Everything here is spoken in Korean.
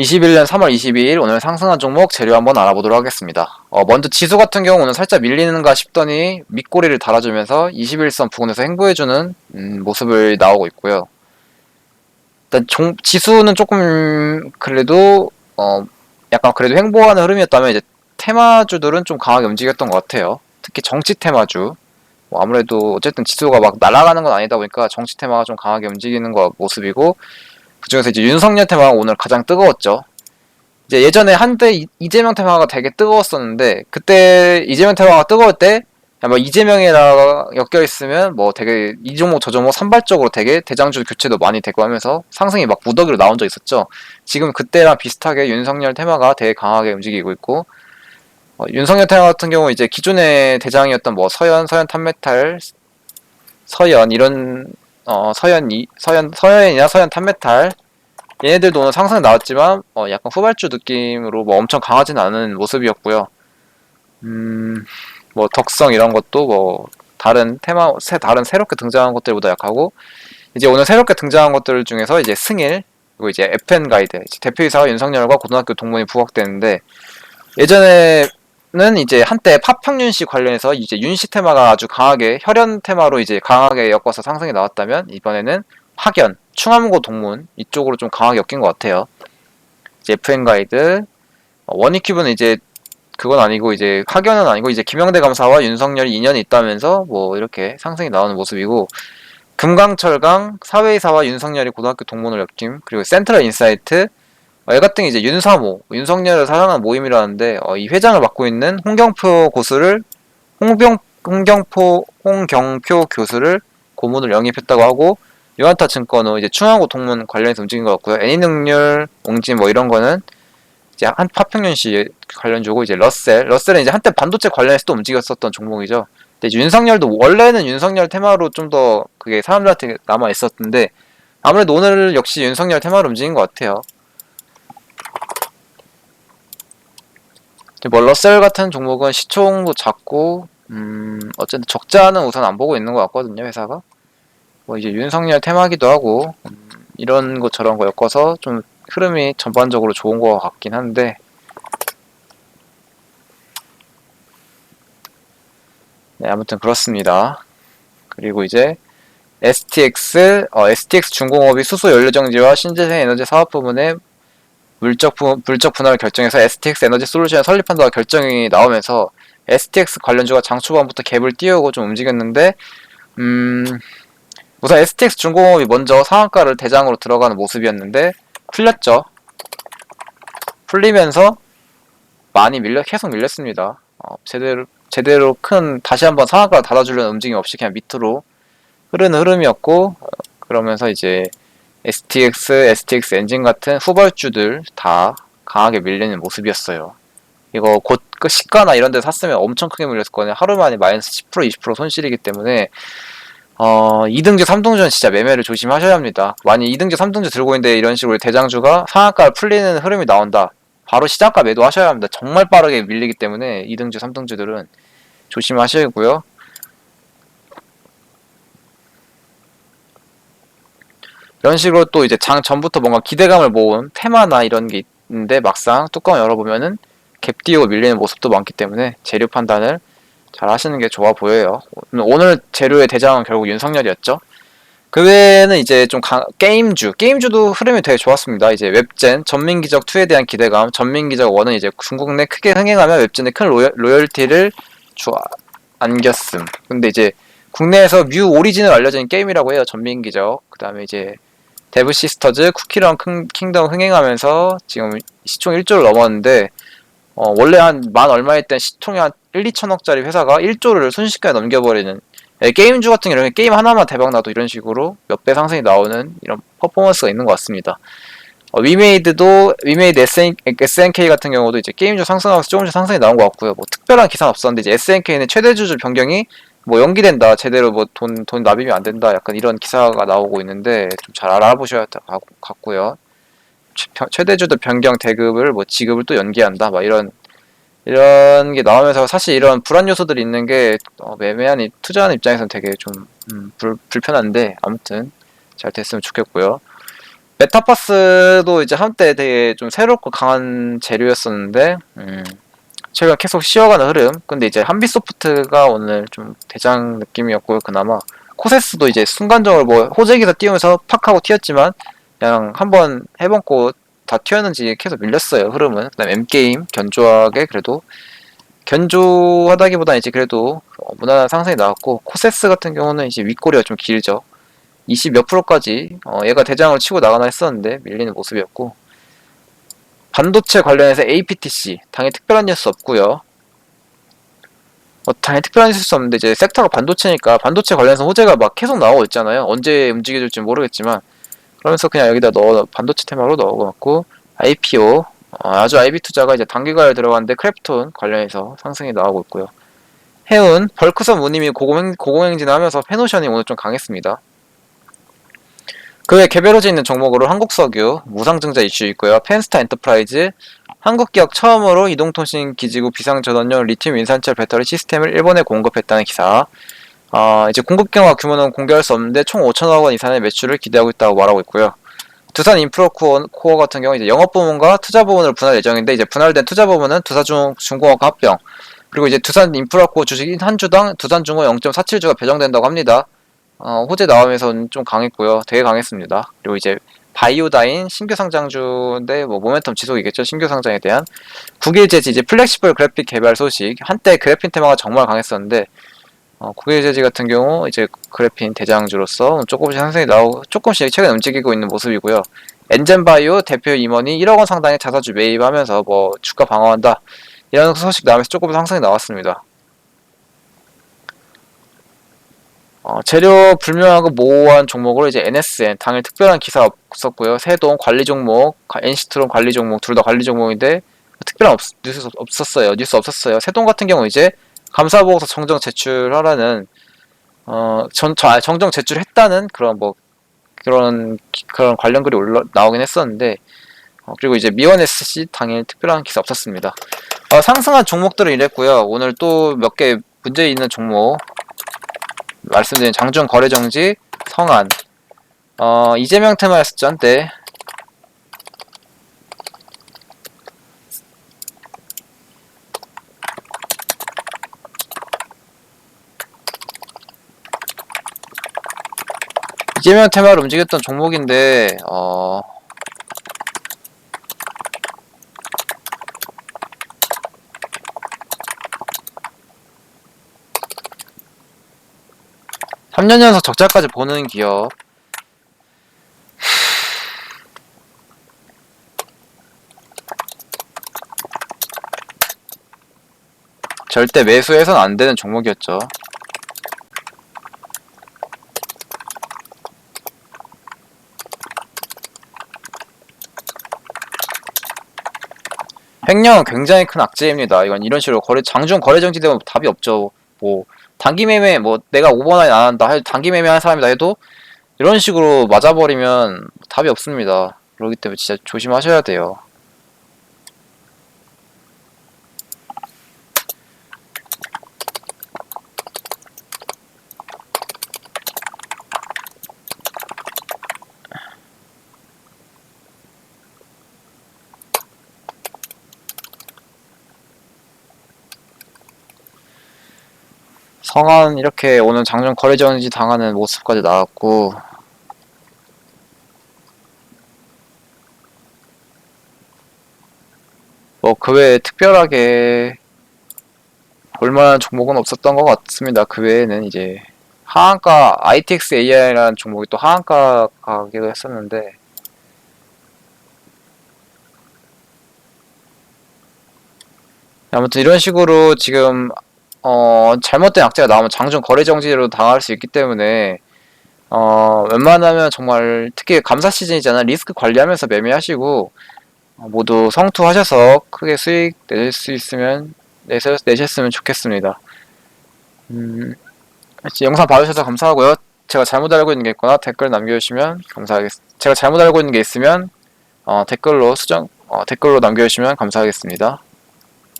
21년 3월 22일 오늘 상승한 종목 재료 한번 알아보도록 하겠습니다. 어, 먼저 지수 같은 경우 오늘 살짝 밀리는가 싶더니 밑꼬리를 달아주면서 21선 부근에서 행보해주는 음, 모습을 나오고 있고요. 일단 종, 지수는 조금 그래도 어, 약간 그래도 행보하는 흐름이었다면 이제 테마주들은 좀 강하게 움직였던 것 같아요. 특히 정치 테마주. 뭐 아무래도 어쨌든 지수가 막 날아가는 건 아니다 보니까 정치 테마가 좀 강하게 움직이는 거 모습이고 그중에서 이제 윤석열 테마가 오늘 가장 뜨거웠죠. 이제 예전에 한때 이- 이재명 테마가 되게 뜨거웠었는데 그때 이재명 테마가 뜨거울 때 아마 이재명이랑 엮여 있으면 뭐 되게 이 종목 저 종목 산발적으로 되게 대장주 교체도 많이 되고 하면서 상승이 막 무더기로 나온 적 있었죠. 지금 그때랑 비슷하게 윤석열 테마가 되게 강하게 움직이고 있고 어, 윤석열 테마 같은 경우 이제 기존의 대장이었던 뭐 서현, 서현 탄메탈, 서현 이런 어 서현 이 서현 서현이나 서현 탄메탈 얘네들도 오늘 상승 나왔지만 어 약간 후발주 느낌으로 뭐 엄청 강하진 않은 모습이었고요. 음 뭐 덕성 이런 것도 뭐 다른 테마 새 다른 새롭게 등장한 것들보다 약하고 이제 오늘 새롭게 등장한 것들 중에서 이제 승일 그리고 이제 FN 가이드 이제 대표이사가 윤석열과 고등학교 동문이 부각되는데 예전에 는 이제 한때 파평윤 씨 관련해서 이제 윤 씨 테마가 아주 강하게 혈연 테마로 이제 강하게 엮어서 상승이 나왔다면 이번에는 학연 충암고 동문 이쪽으로 좀 강하게 엮인 것 같아요. 이제 FN 가이드 어, 원익큐브는 이제 그건 아니고 이제 학연은 아니고 이제 김영대 감사와 윤석열이 인연이 있다면서 뭐 이렇게 상승이 나오는 모습이고 금강철강 사회이사와 윤석열이 고등학교 동문을 엮임 그리고 센트럴 인사이트 어, 얘 같은 게 이제 윤사모 윤석열을 사랑하는 모임이라는데 어, 이 회장을 맡고 있는 홍경표 고수를 홍병 홍경포 홍경표 교수를 고문을 영입했다고 하고 유한타 증권은 이제 충하고 동문 관련해서 움직인 것 같고요. 애니능률, 옹진 뭐 이런 거는 이제 한 파평윤 씨 관련 주고 이제 러셀, 러셀은 이제 한때 반도체 관련해서 또 움직였었던 종목이죠. 근데 윤석열도 원래는 윤석열 테마로 좀 더 그게 사람들한테 남아 있었는데 아무래도 오늘 역시 윤석열 테마로 움직인 것 같아요. 이제 뭐 러셀 같은 종목은 시총도 작고 음 어쨌든 적자는 우선 안 보고 있는 것 같거든요 회사가. 뭐 이제 윤석열 테마기도 하고 음, 이런 것 저런 거 엮어서 좀 흐름이 전반적으로 좋은 것 같긴 한데 네 아무튼 그렇습니다. 그리고 이제 STX 어, STX 중공업이 수소 연료 정지와 신재생 에너지 사업 부문의 물적 부, 물적 분할을 결정해서 STX 에너지 솔루션을 설립한다고 결정이 나오면서 STX 관련주가 장 초반부터 갭을 띄우고 좀 움직였는데 음 우선 STX 중공업이 먼저 상한가를 대장으로 들어가는 모습이었는데 풀렸죠. 풀리면서 많이 밀려 계속 밀렸습니다. 어, 제대로 제대로 큰 다시 한번 상한가를 닫아주려는 움직임 없이 그냥 밑으로 흐르는 흐름이었고 어, 그러면서 이제 STX, STX 엔진 같은 후발주들 다 강하게 밀리는 모습이었어요. 이거 곧 그 시가나 이런 데 샀으면 엄청 크게 밀렸을 거든요. 하루 만에 마이너스 10% 20% 손실이기 때문에 어, 2등주, 3등주는 진짜 매매를 조심하셔야 합니다. 만약 2등주, 3등주 들고 있는데 이런 식으로 대장주가 상한가 풀리는 흐름이 나온다. 바로 시작가 매도하셔야 합니다. 정말 빠르게 밀리기 때문에 2등주, 3등주들은 조심하셔야고요. 이런 식으로 또 이제 장 전부터 뭔가 기대감을 모은 테마나 이런 게 있는데 막상 뚜껑 열어보면은 갭 띄우고 밀리는 모습도 많기 때문에 재료 판단을 잘 하시는 게 좋아 보여요. 오늘 재료의 대장은 결국 윤석열이었죠. 그 외에는 이제 좀 강- 게임주, 게임주도 흐름이 되게 좋았습니다. 이제 웹젠, 전민기적 2에 대한 기대감, 전민기적 1은 이제 중국 내 크게 흥행하면 웹젠에 큰 로열, 로열티를 주 안겼음. 근데 이제 국내에서 뮤 오리진을 알려진 게임이라고 해요. 전민기적. 그 다음에 이제 데브 시스터즈, 쿠키런 킹- 킹덤 흥행하면서 지금 시총 1조를 넘었는데 어, 원래 한 만 얼마일 땐 시총이 한 1, 2천억짜리 회사가 1조를 순식간에 넘겨버리는 예, 게임주 같은 경우는 게임 하나만 대박 나도 이런 식으로 몇 배 상승이 나오는 이런 퍼포먼스가 있는 것 같습니다. 어, 위메이드도 위메이드 SN, SNK 같은 경우도 이제 게임주 상승하면서 조금씩 상승이 나온 것 같고요. 뭐 특별한 기사는 없었는데 이제 SNK는 최대 주주 변경이 뭐 연기된다, 제대로 뭐돈돈 납입이 안 된다, 약간 이런 기사가 나오고 있는데 좀 잘 알아보셔야 할 것 같고요. 최- 최대 주주 변경 대급을 뭐 지급을 또 연기한다, 막 이런 이런 게 나오면서 사실 이런 불안 요소들이 있는 게 어, 매매한 이- 투자하는 입장에서는 되게 좀 음, 불, 불편한데 아무튼 잘 됐으면 좋겠고요. 메타파스도 이제 한때 되게 좀 새롭고 강한 재료였었는데 음, 최근 계속 쉬어가는 흐름. 근데 이제 한비소프트가 오늘 좀 대장 느낌이었고요. 그나마 코세스도 이제 순간적으로 뭐 호재기사 띄우면서 팍 하고 튀었지만 그냥 한번 해본고 다 튀었는지 계속 밀렸어요. 흐름은. 그다음 M 게임 견조하게 그래도 견조하다기보다는 이제 그래도 어, 무난한 상승이 나왔고 코세스 같은 경우는 이제 윗꼬리가 좀 길죠. 20 몇 프로까지 어, 얘가 대장을 치고 나가나 했었는데 밀리는 모습이었고 반도체 관련해서 APTC 당연히 특별한 뉴스 없고요. 어, 당연히 특별한 뉴스 없는데 이제 섹터가 반도체니까 반도체 관련해서 호재가 막 계속 나오고 있잖아요. 언제 움직여줄지 모르겠지만 그러면서 그냥 여기다 넣어 반도체 테마로 넣어놨고 IPO 어, 아주 IB 투자가 이제 단기가에 들어갔는데 크래프톤 관련해서 상승이 나오고 있고요. 해운 벌크선 무님이 고공행, 고공행진을 하면서 페노션이 오늘 좀 강했습니다. 그 외 개별호재 있는 종목으로 한국석유, 무상증자 이슈 있고요. 펜스타 엔터프라이즈, 한국기업 처음으로 이동통신 기지국 비상전원용 리튬 인산철 배터리 시스템을 일본에 공급했다는 기사. 어, 이제 공급 경과 규모는 공개할 수 없는데 총 5천억 원 이상의 매출을 기대하고 있다고 말하고 있고요. 두산 인프로코어 코어 같은 경우 이제 영업 부문과 투자 부문을 분할 예정인데 이제 분할된 투자 부문은 두산중 중공업과 합병 그리고 이제 두산 인프라코어 주식인 한 주당 두산중공 0.47주가 배정된다고 합니다. 어, 호재 나오면서는 좀 강했고요. 되게 강했습니다. 그리고 이제 바이오다인 신규 상장주인데 뭐 모멘텀 지속이겠죠. 신규 상장에 대한 국일재지 이제 플렉시블 그래픽 개발 소식 한때 그래핀 테마가 정말 강했었는데 어, 국일재지 같은 경우 이제 그래핀 대장주로서 조금씩 상승이 나오고 조금씩 최근 움직이고 있는 모습이고요. 엔젠바이오 대표 임원이 1억 원 상당의 자사주 매입하면서 뭐 주가 방어한다 이런 소식 나오면서 조금 상승이 나왔습니다. 어, 재료 불명하고 모호한 종목으로 이제 NSN 당일 특별한 기사 없었고요. 세동 관리 종목, 엔시트론 관리 종목 둘 다 관리 종목인데 특별한 없, 뉴스 없었어요. 뉴스 없었어요. 세동 같은 경우 이제 감사 보고서 정정 제출하라는 어, 전, 저, 아, 정정 제출했다는 그런 뭐 그런 기- 그런 관련 글이 올라 나오긴 했었는데 어, 그리고 이제 미원 SC 당일 특별한 기사 없었습니다. 어, 상승한 종목들은 이랬고요. 오늘 또 몇 개 문제 있는 종목 말씀드린 장중 거래 정지 성안. 어, 이재명 테마였었죠 한때. 이재명 테마를 움직였던 종목인데 어, 삼년 연속 적자까지 보는 기업 절대 매수해선 안 되는 종목이었죠. 횡령은 굉장히 큰 악재입니다. 이건 이런 식으로 거래 장중 거래 정지되면 답이 없죠. 뭐 단기 매매 뭐 내가 5번 안에 안 한다 해 단기 매매 하는 사람이다 해도 이런 식으로 맞아버리면 답이 없습니다. 그렇기 때문에 진짜 조심하셔야 돼요. 성한 이렇게 오늘 장중 거래 정지 당하는 모습까지 나왔고 뭐 그 외에 특별하게 볼만한 종목은 없었던 것 같습니다. 그 외에는 이제 하한가 ITX AI라는 종목이 또 하한가 가기도 했었는데 아무튼 이런 식으로 지금 어, 잘못된 악재가 나오면 장중 거래 정지로 당할 수 있기 때문에 어, 웬만하면 정말 특히 감사 시즌이잖아 리스크 관리하면서 매매하시고 어, 모두 성투하셔서 크게 수익 내실 수 있으면 내서, 내셨으면 좋겠습니다. 음, 영상 봐주셔서 감사하고요. 제가 잘못 알고 있는 게 있거나 댓글 남겨주시면 감사하겠습니다. 제가 잘못 알고 있는 게 있으면 어, 댓글로 수정 어, 댓글로 남겨주시면 감사하겠습니다.